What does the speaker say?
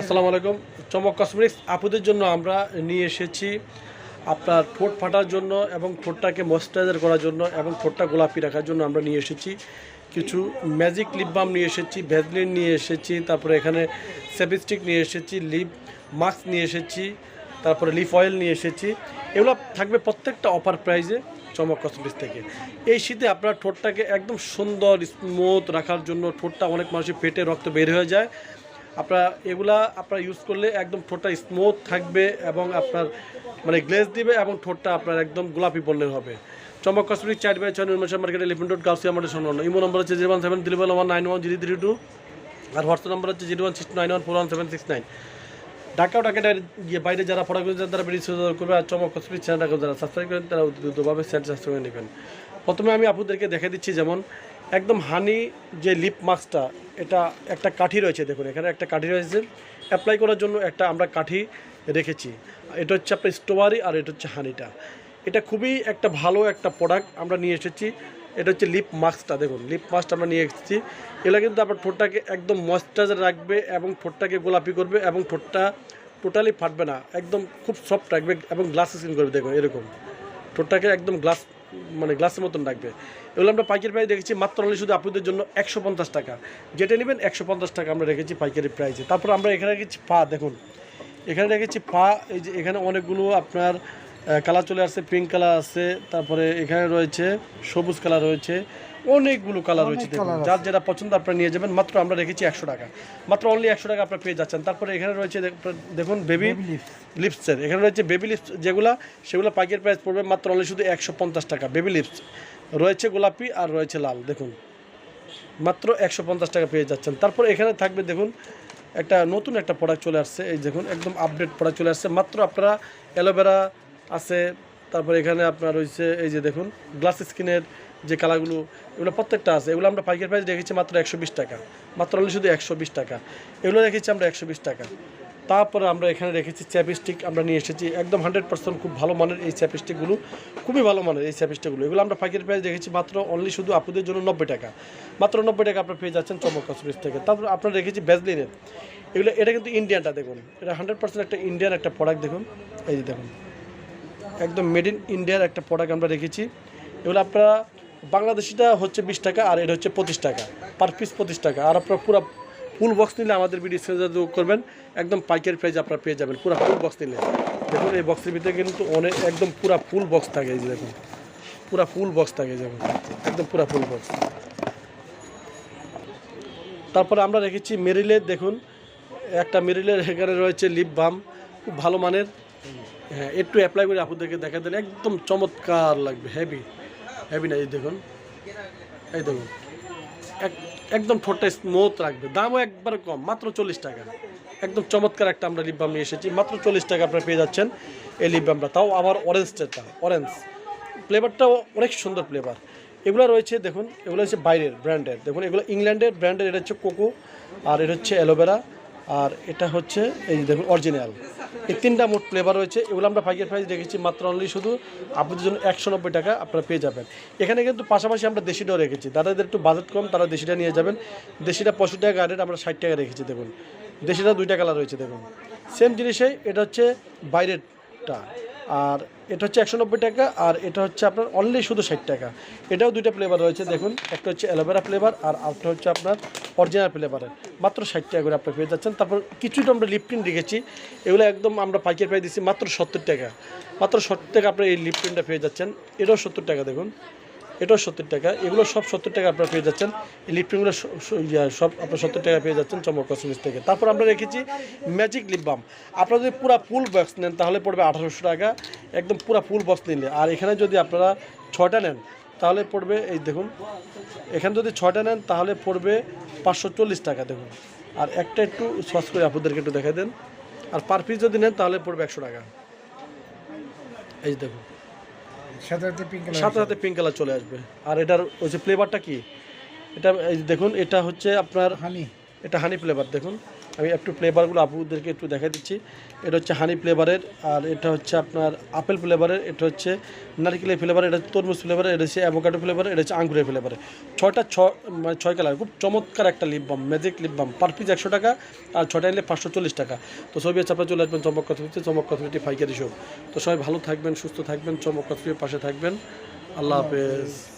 আসসালামু আলাইকুম। চমক কসমেটিক্স আপুদের জন্য আমরা নিয়ে এসেছি আপনার ঠোঁট ফাটার জন্য এবং ঠোঁটটাকে ময়েশ্চারাইজার করার জন্য এবং ঠোঁটটা গোলাপি রাখার জন্য আমরা নিয়ে এসেছি। কিছু ম্যাজিক লিপ বাম নিয়ে এসেছি ভ্যাজলিন নিয়ে এসেছি, তারপরে এখানে সেপিস্টিক নিয়ে এসেছি লিপ মাস্ক নিয়ে এসেছি, তারপরে লিপ অয়েল নিয়ে এসেছি। এগুলো থাকবে প্রত্যেকটা অফার প্রাইজে চমক কসমেটিক্স থেকে। এই শীতে আপনার ঠোঁটটাকে একদম সুন্দর স্মুথ রাখার জন্য ঠোঁটটা অনেক মানুষের পেটে রক্ত বের হয়ে যায়। আপনার এগুলা আপনার ইউজ করলে একদম ঠোঁটটা স্মুথ থাকবে এবং আপনার মানে গ্লেজ দিবে এবং ঠোঁটটা আপনার একদম গোলাপি বললে হবে। চমক কসমেটিক চার বাই ছয় নির্মাণ মার্কেট এলিফেন্ট রোড গাউসিয়া আমাদের সম্মান ইমো নম্বর হচ্ছে zero one seven three one one nine one zero three two আর হোয়াটসঅ্যাপ নম্বর হচ্ছে zero one six nine one four one seven six nine Dhaka Dhaka গিয়ে বাইরে যারা পড়াগুলো তারা বেরিয়ে করবে আর চমক কসমেটিক চ্যানেলটাকে যারা সাবস্ক্রাইব করেন, তারা দ্রুতভাবে চ্যানেল সাবস্ক্রাইব করে নেবেন। প্রথমে আমি আপনাদেরকে দেখে দিচ্ছি যেমন একদম হানি যে লিপ মাস্কটা এটা একটা কাঠি রয়েছে দেখুন, এখানে একটা কাঠি রয়েছে। অ্যাপ্লাই করার জন্য একটা আমরা কাঠি রেখেছি। এটা হচ্ছে আপনার স্ট্রবেরি আর এটা হচ্ছে হানিটা। এটা খুবই একটা ভালো একটা প্রোডাক্ট আমরা নিয়ে এসেছি। এটা হচ্ছে লিপ মাস্কটা দেখুন লিপ মাস্ক আমরা নিয়ে এসেছি। এগুলো কিন্তু আপনার ঠোঁটটাকে একদম ময়েশ্চারাইজার রাখবে এবং ঠোঁটটাকে গোলাপি করবে এবং ঠোঁটটা টোটালি ফাটবে না। একদম খুব সফট রাখবে এবং গ্লাস স্কিন করবে, দেখুন, এরকম। ঠোঁটটাকে একদম গ্লাস মানে গ্লাসের মতন রাখবে। এগুলো আমরা পাইকারি প্রাইস দেখেছি মাত্র অনলি শুধু আপনাদের জন্য একশো পঞ্চাশ টাকা। যেটা নেবেন একশো পঞ্চাশ টাকা আমরা রেখেছি পাইকারি প্রাইসে। তারপর আমরা এখানে রেখেছি পা, দেখুন। এখানে রেখেছি পা, এই যে এখানে অনেকগুলো আপনার কালার চলে আসছে পিঙ্ক কালার আছে তারপরে এখানে রয়েছে সবুজ কালার রয়েছে অনেকগুলো কালার রয়েছে দেখুন। যার যেটা পছন্দ আপনারা নিয়ে যাবেন মাত্র আমরা রেখেছি একশো টাকা। মাত্র অনলি একশো টাকা আপনারা পেয়ে যাচ্ছেন। তারপরে এখানে রয়েছে দেখুন বেবি লিপসের এখানে রয়েছে বেবি লিপস যেগুলো সেগুলো পাইকারি প্রাইস পড়বে মাত্র অনলি শুধু একশো পঞ্চাশ টাকা। বেবি লিপস রয়েছে গোলাপি আর রয়েছে লাল দেখুন। মাত্র একশো পঞ্চাশ টাকা পেয়ে যাচ্ছেন। তারপর এখানে থাকবে দেখুন একটা নতুন একটা প্রোডাক্ট চলে আসছে। এই দেখুন একদম আপডেট প্রোডাক্ট চলে আসছে। মাত্র আপনারা অ্যালোভেরা আছে, তারপর এখানে আপনার রয়েছে, এই যে দেখুন গ্লাস স্কিনের যে কালারগুলো, এগুলো প্রত্যেকটা আছে। এগুলো আমরা পাইকারি প্রাইস রেখেছি মাত্র একশো বিশ টাকা। মাত্র only শুধু একশো বিশ টাকা। এগুলো রেখেছি আমরা একশো বিশ টাকা। তারপরে আমরা এখানে রেখেছি চ্যাপস্টিক আমরা নিয়ে এসেছি। একদম হান্ড্রেড পার্সেন্ট খুব ভালো মানের এই চ্যাপস্টিকগুলো খুবই ভালো মানের এই চ্যাপস্টিকগুলো এগুলো আমরা পাইকারি প্রাইস রেখেছি মাত্র অনলি শুধু আপনাদের জন্য নব্বই টাকা। মাত্র নব্বই টাকা আপনার পেয়ে যাচ্ছেন চমক কসমেটিক্স থেকে। তারপর আপনার রেখেছি ব্যাজলিনের এগুলো, এটা কিন্তু ইন্ডিয়ানটা দেখুন। এটা হান্ড্রেড পার্সেন্ট একটা ইন্ডিয়ান একটা প্রোডাক্ট দেখুন। এই যে দেখুন। একদম মেড ইন ইন্ডিয়ার একটা প্রোডাক্ট আমরা রেখেছি। এগুলো আপনারা বাংলাদেশিটা হচ্ছে বিশ টাকা, আর এটা হচ্ছে পঁচিশ টাকা। পার পিস পঁচিশ টাকা। আর আপনারা পুরো ফুল বক্স নিলে আমাদের ভিডিও করবেন, একদম পাইকারি প্রাইস আপনারা পেয়ে যাবেন। পুরো ফুল বক্স নিলে। দেখুন, এই বক্সের ভিতরে কিন্তু অনেক, একদম পুরো ফুল বক্স থাকে এই দেখুন। পুরো ফুল বক্স থাকে দেখুন। একদম পুরো ফুল বক্স তারপরে আমরা রেখেছি মেরিলের দেখুন, একটা মেরিলের এখানে রয়েছে লিপ বাম খুব ভালো মানের। হ্যাঁ একটু অ্যাপ্লাই করে আপনাদেরকে দেখা দিলে একদম চমৎকার লাগবে হেভি হেভি না, এই দেখুন এই দেখুন, এক- একদম ঠোঁটটা স্মুথ রাখবে, দামও একবার কম, মাত্র চল্লিশ টাকা। একদম চমৎকার একটা আমরা লিপ বাম নিয়ে এসেছি, মাত্র চল্লিশ টাকা আপনারা পেয়ে যাচ্ছেন এই লিপ বামটা তাও আবার অরেঞ্জটা অরেঞ্জ ফ্লেভারটাও অনেক সুন্দর ফ্লেভার এগুলো রয়েছে, দেখুন, এগুলো হচ্ছে বাইরের ব্র্যান্ডের দেখুন, এগুলো ইংল্যান্ডের ব্র্যান্ডের এটা হচ্ছে কোকো আর এটা হচ্ছে অ্যালোভেরা আর এটা হচ্ছে, এই দেখুন অরিজিনাল এই তিনটা মোট ফ্লেভার রয়েছে, এগুলো আমরা ফাইকের প্রাইস রেখেছি মাত্র অনলি শুধু আপনাদের জন্য একশো নব্বই টাকা আপনারা পেয়ে যাবেন। এখানে কিন্তু পাশাপাশি আমরা দেশিটাও রেখেছি। দাদাদের একটু বাজেট কম, তারা দেশিটা নিয়ে যাবেন। দেশিটা পঁয়ষট্টি টাকা গাড়ির আমরা ষাট টাকা রেখেছি, দেখুন। দেশিটা দুইটা কালার রয়েছে, দেখুন। সেম জিনিসেই এটা হচ্ছে বাইরেরটা। আর এটা হচ্ছে একশো নব্বই টাকা, আর এটা হচ্ছে আপনার অনলি শুধু ষাট টাকা। এটাও দুইটা ফ্লেভার রয়েছে, দেখুন। একটা হচ্ছে অ্যালোভেরা ফ্লেভার আর আরেকটা হচ্ছে আপনার অরিজিনাল ফ্লেভারের মাত্র ষাট টাকা করে আপনি পেয়ে যাচ্ছেন। তারপর কিছুটা আমরা লিপটিন রেখেছি এগুলো একদম আমরা পাইকারি পাই দিচ্ছি মাত্র সত্তর টাকা। মাত্র সত্তর টাকা আপনার এই লিপটিনটা পেয়ে যাচ্ছেন। এটাও সত্তর টাকা, দেখুন। এটাও সত্তর টাকা। এগুলো সব সত্তর টাকা আপনারা পেয়ে যাচ্ছেন। লিপটিনগুলো সব আপনার সত্তর টাকা পেয়ে যাচ্ছেন চমক কসমেটিক্স থেকে। তারপর আমরা রেখেছি ম্যাজিক লিপ বাম আপনারা যদি পুরো ফুল বক্স নেন, তাহলে পড়বে আঠারোশো টাকা। একদম পুরো ফুল বক্স নিলে। আর এখানে যদি আপনারা ছয়টা নেন, তাহলে পড়বে, এই দেখুন, এখানে যদি ছয়টা নেন, তাহলে পড়বে পাঁচশো চল্লিশ টাকা, দেখুন। আর একটা একটু সস করে আপনাদেরকে একটু দেখাই দেন। আর পার পিস যদি নেন, তাহলে পড়বে একশো টাকা। এই দেখুন। সাথে সাথে পিঙ্ক কালার চলে আসবে। আর এটার ওই যে ফ্লেভারটা কি? এটা দেখুন এটা হচ্ছে আপনার হানি এটা হানি ফ্লেভার দেখুন। আমি একটু ফ্লেভারগুলো আপুদেরকে একটু দেখা দিচ্ছি। এটা হচ্ছে হানি ফ্লেভারের আর এটা হচ্ছে আপনার আপেল ফ্লেভারের এটা হচ্ছে নারকেলের ফ্লেভার এটা হচ্ছে তরমুজ ফ্লেভারের এটা হচ্ছে অ্যাভোকাডো ফ্লেভারের এটা হচ্ছে আঙ্গুরের ফ্লেভারের ছয়টা ছ মানে ছয় কালার খুব চমৎকার একটা lip balm magic lip balm per piece একশো টাকা, আর ছটা নিলে পাঁচশো চল্লিশ টাকা। তো সবই হচ্ছে আপনার চলে আসবেন চমক কথমিতে চমক কথমিটি ফাইকারি শপ তো সবাই ভালো থাকবেন, সুস্থ থাকবেন, চমক কথমির পাশে থাকবেন। আল্লাহ হাফেজ।